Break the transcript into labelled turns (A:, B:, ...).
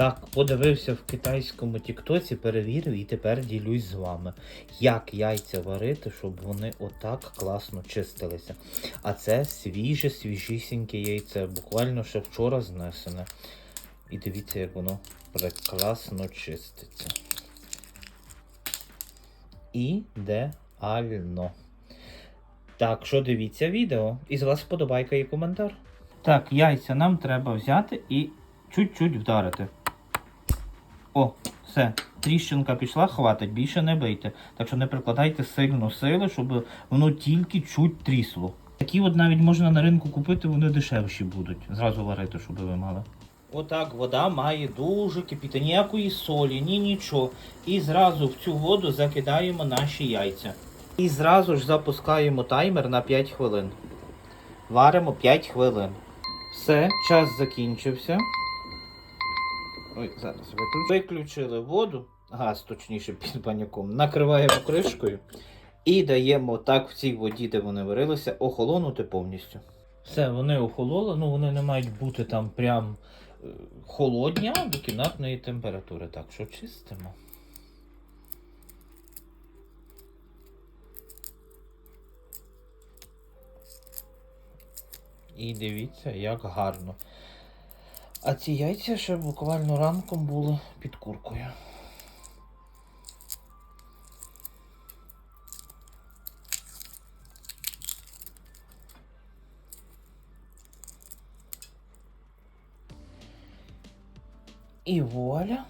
A: Так, подивився в китайському тіктоці, перевірив і тепер ділюсь з вами, як яйця варити, щоб вони отак класно чистилися. А це свіже, свіжісіньке яйце, буквально ще вчора знесене. І дивіться, як воно прекрасно чиститься. Ідеально. Так, що дивіться відео. І з вас вподобайка і коментар. Так, яйця нам треба взяти і чуть-чуть вдарити. О, все. Тріщинка пішла, хватить, більше не бийте. Так що не прикладайте сильно сили, щоб воно тільки чуть трісло. Такі от навіть можна на ринку купити, вони дешевші будуть. Зразу варити, щоб ви мали. Отак вода має дуже кипіти, ніякої солі, ні нічого. І зразу в цю воду закидаємо наші яйця. І зразу ж запускаємо таймер на 5 хвилин. Варимо 5 хвилин. Все, час закінчився. Ой, зараз. Виключили воду, газ, точніше, під баняком, накриваємо кришкою і даємо так в цій воді, де вони варилися, охолонути повністю. Все, вони охололи, ну вони не мають бути там прям е, холодні, а до кімнатної температури. Так що чистимо. І дивіться, як гарно. А ці яйця ще буквально ранком були під куркою. І вуаля.